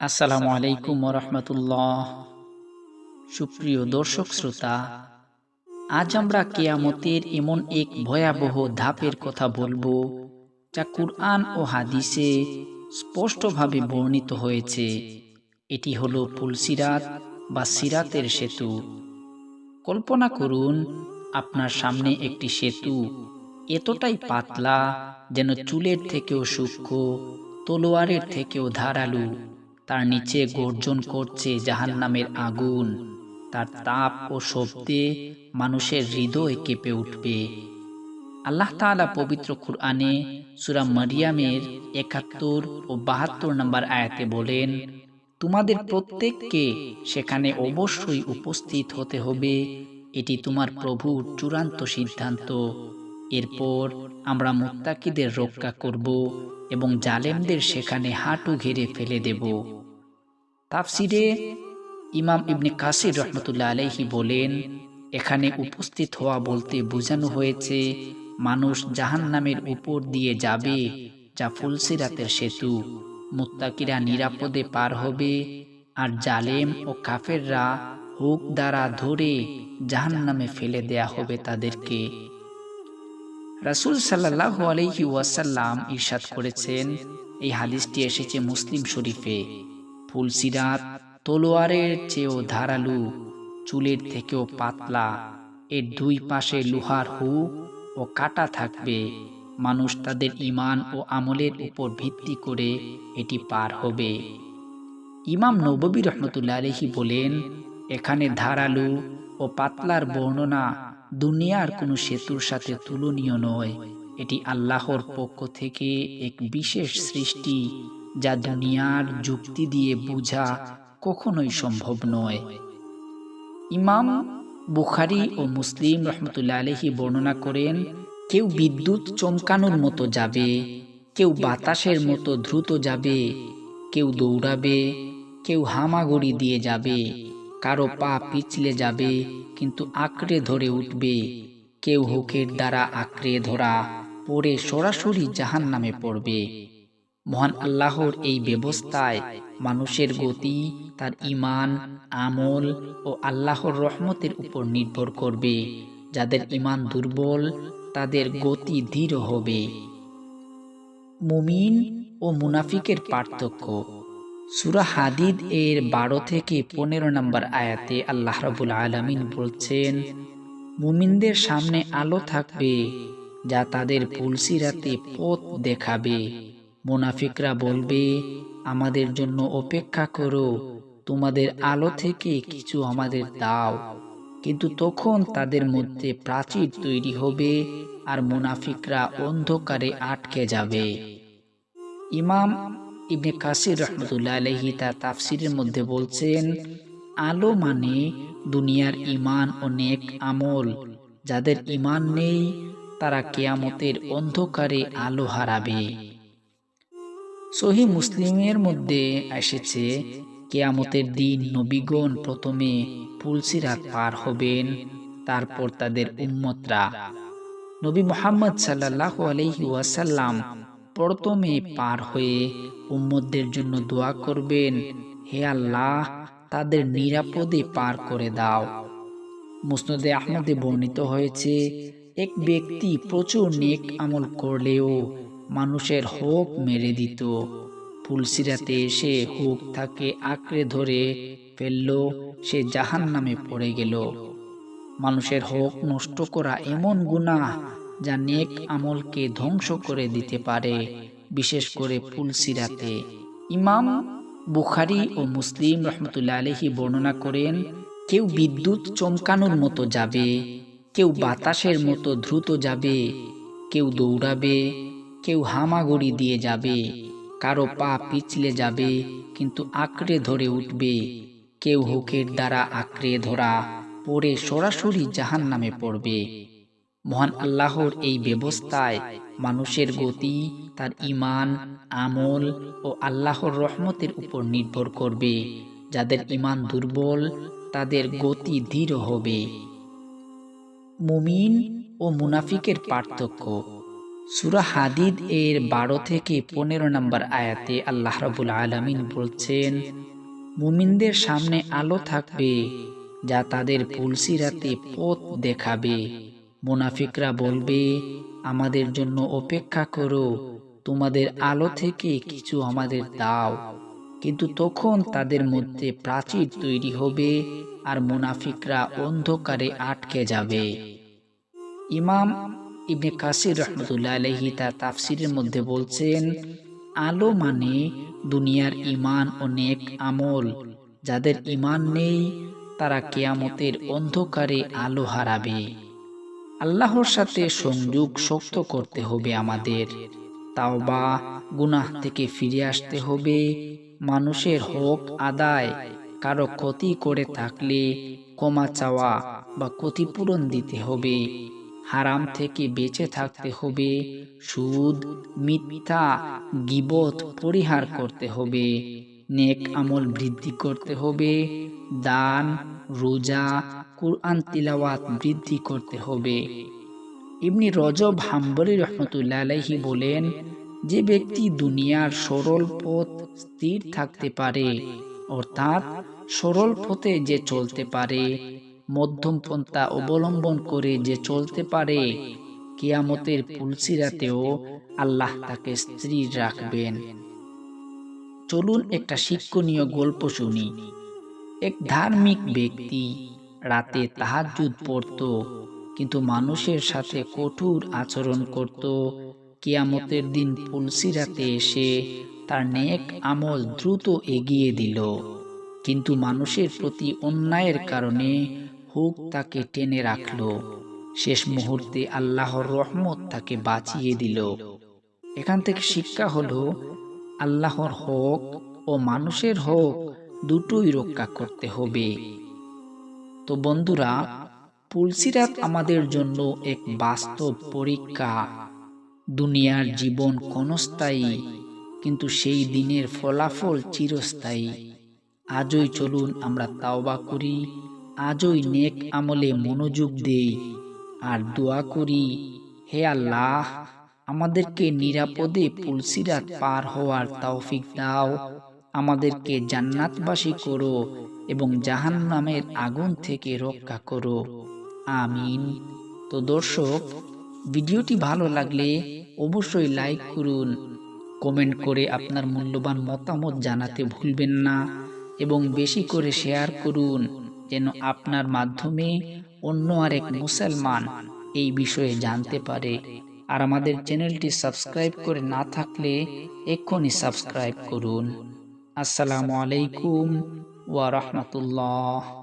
আসসালামু আলাইকুম রহমতুল্লাহ সুপ্রিয় দর্শক শ্রোতা আজ আমরা কেয়ামতের এমন এক ভয়াবহ ধাপের কথা বলব যা কুরআন ও হাদিসে স্পষ্টভাবে বর্ণিত হয়েছে। এটি হলো পুলসিরাত বা সিরাতের সেতু। কল্পনা করুন আপনার সামনে একটি সেতু এতটাই পাতলা যেন চুলের থেকেও সূক্ষ্ম তলোয়ারের থেকেও ধারালু। তার নিচে গর্জন করছে জাহান নামের আগুন। তার তাপ ও শব্দে মানুষের হৃদয় কেঁপে উঠবে। আল্লাহ তাআলা পবিত্র কুরআনে সুরা মারিয়ামের একাত্তর ও বাহাত্তর নম্বর আয়াতে বলেন তোমাদের প্রত্যেককে সেখানে অবশ্যই উপস্থিত হতে হবে। এটি তোমার প্রভুর চূড়ান্ত সিদ্ধান্ত। এরপর আমরা মুত্তাকিদের রক্ষা করব এবং জালেমদের সেখানে হাঁটু ঘিরে ফেলে দেব। তাফসিরে ইমাম ইবনে কাসির রহমতুল্লাহ আলাইহি বলেন, এখানে উপস্থিত হওয়া বলতে বোঝানো হয়েছে, মানুষ জাহান নামের উপর দিয়ে যাবে, যা ফুলসিরাতের সেতু। মুত্তাকিরা নিরাপদে পার হবে, আর জালেম ও কাফেররা হুক দ্বারা ধরে জাহান নামে ফেলে দেয়া হবে তাদেরকে। রাসুল সাল্লাহ আলহি ওয়াসাল্লাম ইরশাদ করেছেন, এই হাদিসটি এসেছে মুসলিম শরীফে। ফুলসিরাত তলোয়ারের চেয়েও ধারালু, চুলের থেকেও পাতলা, এর দুই পাশে লোহার হু ও কাটা থাকবে। মানুষ তাদের ইমান ও আমলের উপর ভিত্তি করে এটি পার হবে। ইমাম নববী রহমতুল্লা আলহি বলেন, এখানে ধারালু ও পাতলার বর্ণনা দুনিয়ার কোনো সেতুর সাথে তুলনীয় নয়। এটি আল্লাহর পক্ষ থেকে এক বিশেষ সৃষ্টি, যা দুনিয়ার যুক্তি দিয়ে বোঝা কখনোই সম্ভব নয়। ইমাম বুখারি ও মুসলিম রহমতুল্লা আলহি বর্ণনা করেন, কেউ বিদ্যুৎ চমকানোর মতো যাবে, কেউ বাতাসের মতো দ্রুত যাবে, কেউ দৌড়াবে, কেউ হামাগুড়ি দিয়ে যাবে। কারও পা পিছলে যাবে, কিন্তু আঁকড়ে ধরে উঠবে। কেউ হুকের দ্বারা আঁকড়ে ধরা পড়ে সরাসরি জাহান নামে পড়বে। মহান আল্লাহর এই ব্যবস্থায় মানুষের গতি, তার ইমান আমল ও আল্লাহর রহমতের উপর নির্ভর করবে। যাদের ইমান দুর্বল, তাদের গতি ধীর হবে। মুমিন ও মুনাফিকের পার্থক্য। সুরা হাদিদ এর বারো থেকে পনেরো নম্বর আয়াতে আল্লাহ রবুল আলমিন বলছেন, মুমিনদের সামনে আলো থাকবে যা তাদের পুলসিরাতে পথ দেখাবে। মুনাফিকরা বলবে, আমাদের জন্য অপেক্ষা করো, তোমাদের আলো থেকে কিছু আমাদের দাও। কিন্তু তখন তাদের মধ্যে প্রাচীর তৈরি হবে আর মুনাফিকরা অন্ধকারে আটকে যাবে। ইমাম ইবনে কাসির রহমতুল্লাহ আলহি তার তাফসিরের মধ্যে বলছেন, আলো মানে দুনিয়ার ইমান ও নেক আমল। যাদের ইমান নেই, তারা কেয়ামতের অন্ধকারে আলো হারাবে। সহি মুসলিমের মধ্যে এসেছে, কেয়ামতের দিন নবীগণ প্রথমে পুলসিরাত পার হবেন, তারপর তাদের উম্মতরা। নবী মোহাম্মদ সাল্লাহ আলহি ওয়াসাল্লাম প্রথমে পার হয়ে উম্মতদের জন্য দোয়া করবেন, হে আল্লাহ, তাদের নিরাপদে পার করে দাও। মুসনদে আহমদে বর্ণিত হয়েছে, এক ব্যক্তি প্রচুর নেক আমল করলেও মানুষের হোক মেরে দিত। ফুলসিরাতে এসে হুক তাকে আঁকড়ে ধরে ফেলল, সে জাহান নামে পড়ে গেল। মানুষের হোক নষ্ট করা এমন গুণা যা নেক আমলকে ধ্বংস করে দিতে পারে, বিশেষ করে ফুলসিরাতে ইমাম বুখারি ও মুসলিম রহমতুল্লা আলহি বর্ণনা করেন, কেউ বিদ্যুৎ চমকানোর মতো যাবে, কেউ বাতাসের মতো দ্রুত যাবে, কেউ দৌড়াবে, কেউ হামাগুড়ি দিয়ে যাবে, কারও পা পিছলে যাবে, কিন্তু আঁকড়ে ধরে উঠবে। কেউ হুকের দ্বারা আঁকড়ে ধরা, পড়ে সরাসরি জাহান নামে পড়বে। মহান আল্লাহর এই ব্যবস্থায় মানুষের গতি, তার ইমান আমল ও আল্লাহর রহমতের উপর নির্ভর করবে। যাদের ইমান দুর্বল, তাদের গতি ধীর হবে। মুমিন ও মুনাফিকের পার্থক্য। সুরা হাদিদ এর বারো থেকে পনেরো নম্বর আয়াতে আল্লাহ রাবুল আলমিন বলছেন, মুমিনদের সামনে আলো থাকবে, যা তাদের পুলসিরাতে পথ দেখাবে। মুনাফিকরা বলবে, আমাদের জন্য অপেক্ষা করো, তোমাদের আলো থেকে কিছু আমাদের দাও। কিন্তু তখন তাদের মধ্যে প্রাচীর তৈরি হবে আর মুনাফিকরা অন্ধকারে আটকে যাবে। ইমাম ইবনে কাসির রহমতুল্লাহ আলহি তার তাফসিরের মধ্যে বলছেন, আলো মানে দুনিয়ার ইমান অনেক আমল। যাদের ইমান নেই, তারা কেয়ামতের অন্ধকারে আলো হারাবে। আল্লাহর সাথে সংযোগ শক্ত করতে হবে আমাদের। তাও বা গুনাহ থেকে ফিরে আসতে হবে। মানুষের হক আদায় কারও ক্ষতি করে থাকলে ক্ষমা চাওয়া বা ক্ষতিপূরণ দিতে হবে। হারাম থেকে বেঁচে থাকতে হবে। সুদ মিথ্যা গিবত পরিহার করতে হবে। নেক আমল বৃদ্ধি করতে হবে দান রোজা কুরআন তিলাওয়াত বৃদ্ধি করতে হবে। ইবনি রজব হাম্বলি রহমতুল্লাহ আলাইহি বলেন যে ব্যক্তি দুনিয়ার সরল পথ স্থির থাকতে পারে অর্থাৎ সরল পথে যে চলতে পারে মধ্যম পন্থা অবলম্বন করে যে চলতে পারে কিয়ামতের পুলসিরাতেও আল্লাহ তাকে স্থির রাখবেন। চলুন একটা শিক্ষণীয় গল্প শুনি। এক ধার্মিক ব্যক্তি রাতে তাহাজুদ পড়ত, কিন্তু মানুষের সাথে কঠোর আচরণ করত। কিয়ামতের দিন পুলসিরাতে এসে তার নেক আমল দ্রুত এগিয়ে দিল। কিন্তু মানুষের প্রতি অন্যায়ের কারণে হুক তাকে টেনে রাখল। শেষ মুহূর্তে আল্লাহর রহমত তাকে বাঁচিয়ে দিল। এখান থেকে শিক্ষা হলো আল্লাহর হোক ও মানুষের হোক দুটোই রক্ষা করতে হবে। তো বন্ধুরা পুলসিরাত আমাদের জন্য এক বাস্তব পরীক্ষা। দুনিয়ার জীবন ক্ষণস্থায়ী, কিন্তু সেই দিনের ফলাফল চিরস্থায়ী। আজই চলুন আমরা তাওবা করি, আজই নেক আমলে মনোযোগ দেই, আর দোয়া করি, হে আল্লাহ আমাদেরকে নিরাপদে পুলসিরাত পার হওয়ার তৌফিক দাও। আমাদেরকে জান্নাতবাসী করো এবং জাহান নামের আগুন থেকে রক্ষা করো। আমিন। তো দর্শক ভিডিওটি ভালো লাগলে অবশ্যই লাইক করুন কমেন্ট করে আপনার মূল্যবান মতামত জানাতে ভুলবেন না এবং বেশি করে শেয়ার করুন যেন আপনার মাধ্যমে অন্য আরেক মুসলমান এই বিষয়ে জানতে পারে। আর আমাদের চ্যানেলটি সাবস্ক্রাইব করে না থাকলে এক্ষুনি সাবস্ক্রাইব করুন। আসসালামু আলাইকুম। ওয়া রাহমাতুল্লাহ।